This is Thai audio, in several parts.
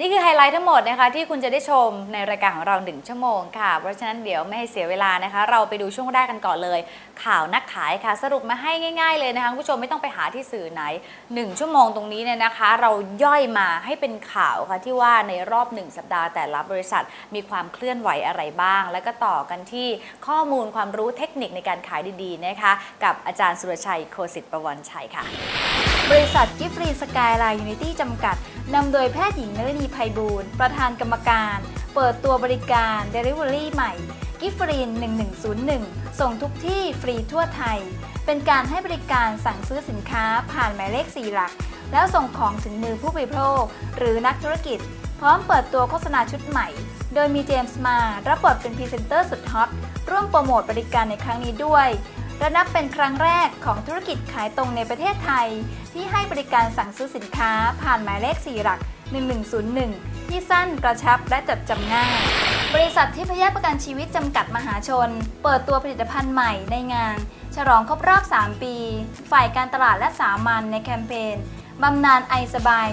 นี่คือไฮไลท์ทั้งหมดนะคะที่คุณจะได้ชมในรายการของเรา 1 ชั่วโมงค่ะ เพราะฉะนั้นเดี๋ยวไม่ให้เสียเวลานะคะ เราไปดูช่วงแรกกันก่อนเลย ข่าวนักขายค่ะ สรุปมาให้ง่าย ๆ เลยนะคะคุณผู้ชมไม่ต้องไปหาที่สื่อไหน 1 ชั่วโมงตรงนี้เนี่ยนะคะ เราย่อยมาให้เป็นข่าวค่ะที่ว่าในรอบ 1 สัปดาห์แต่ละบริษัท มีความเคลื่อนไหวอะไรบ้าง แล้วก็ต่อกันที่ข้อมูลความรู้เทคนิคในการขายดีๆนะคะ กับอาจารย์สุรชัยโคสิตประวันชัยค่ะ บริษัทกิฟฟรีสกายไลน์ยูนิตี้จำกัด นำโดยแพทย์หญิงนฤนีไพบูลประธานกรรมการ เปิดตัวบริการ Delivery ใหม่กิฟฟรีน 1101 ส่งทุกที่ฟรีทั่วไทย เป็นการให้บริการสั่งซื้อสินค้าผ่านหมายเลข 4 หลัก แล้วส่งของถึงมือผู้บริโภค หรือนักธุรกิจ พร้อมเปิดตัวโฆษณาชุดใหม่ โดยมีเจมส์มา รับบทเป็นพรีเซนเตอร์สุดฮอตร่วมโปรโมทบริการในครั้งนี้ด้วย และนับเป็นครั้งแรกของธุรกิจขายตรงในประเทศไทย ที่ให้บริการสั่งซื้อสินค้าผ่านหมายเลข 4 หลัก 1101 ที่สั้นกระชับและจดจำง่าย บริษัททิพยประกันชีวิตจำกัดมหาชน เปิดตัวผลิตภัณฑ์ใหม่ในงาน ฉลองครบรอบ 3 ปี ฝ่ายการตลาดและสามัญในแคมเปญ บำนาญไอสบาย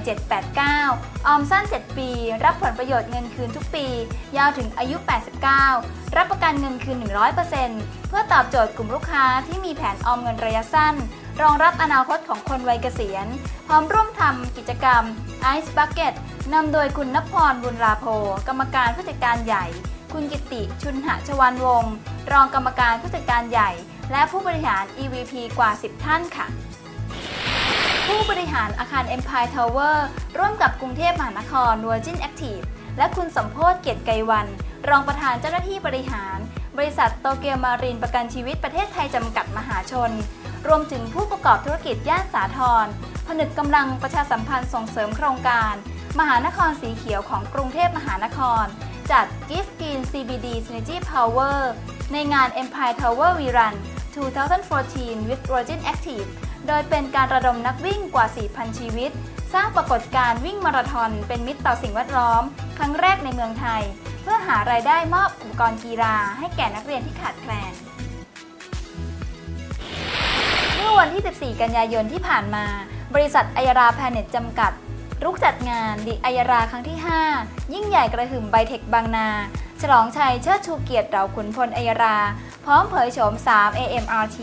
789 ออมสั้น 7 ปี รับผลประโยชน์เงินคืนทุกปี ยาวถึงอายุ 89 รับประกันเงินคืน 100%เพื่อตอบโจทย์กลุ่มลูกค้าที่มีแผนออมเงินระยะสั้น รองรับอนาคตของคนวัยเกษียณ พร้อมร่วมทำกิจกรรม Ice Bucket นำโดยคุณนพรบุญราโพกรรมการผู้จัดการใหญ่ คุณกิติชุนหชวันวงศ์รองกรรมการผู้จัดการใหญ่ และผู้บริหาร EVP กว่า 10 ท่านค่ะ ผู้บริหารอาคาร Empire Tower ร่วมกับกรุงเทพมหานคร Virgin Active และคุณสมโพศเกียรติไกรวัน รองประธานเจ้าหน้าที่บริหาร บริษัทโตเกียวมารีนประกันชีวิตประเทศไทยจำกัดมหาชน รวมถึงผู้ประกอบธุรกิจย่านสาทรผนึกกำลังประชาสัมพันธ์ส่งเสริมโครงการ มหานครสีเขียวของกรุงเทพมหานคร จัด Gift Green CBD Synergy Power ในงาน Empire Tower We Run 2014 with Virgin Active โดยเป็นการระดมนักวิ่งกว่า 4,000 ชีวิต สร้างปรากฏการณ์วิ่งมาราธอนเป็นมิตรต่อสิ่งแวดล้อม ครั้งแรกในเมืองไทย เพื่อหารายได้มอบอุปกรณ์กีฬาให้แก่นักเรียนที่ขาดแคลน เมื่อวันที่ 14 กันยายนที่ผ่านมา บริษัทอัยราแพเน็ตจำกัด รุกจัดงานดิอัยราครั้งที่ 5 ยิ่งใหญ่กระหึ่มไบเทคบางนา ฉลองชัยเชิดชูเกียรติเราขุนพลอัยรา พร้อมเผยโฉม 3 AMRT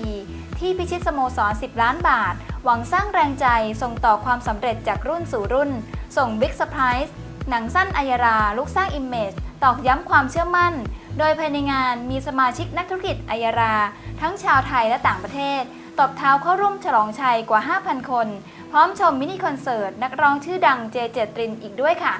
ที่พิชิตสโมสร 10 ล้านบาท หวังสร้างแรงใจส่งต่อความสำเร็จจากรุ่นสู่รุ่น ส่งบิ๊กเซอร์ไพรส์หนังสั้นอัยรา ลูกสร้างอิมเมจตอกย้ำความเชื่อมั่น โดยภายในงานมีสมาชิกนักธุรกิจอัยรา ทั้งชาวไทยและต่างประเทศ ตบเท้าเข้าร่วมฉลองชัยกว่า 5,000 คน พร้อมชมมินิคอนเสิร์ต นักร้องชื่อดังเจเจตรินอีกด้วยค่ะ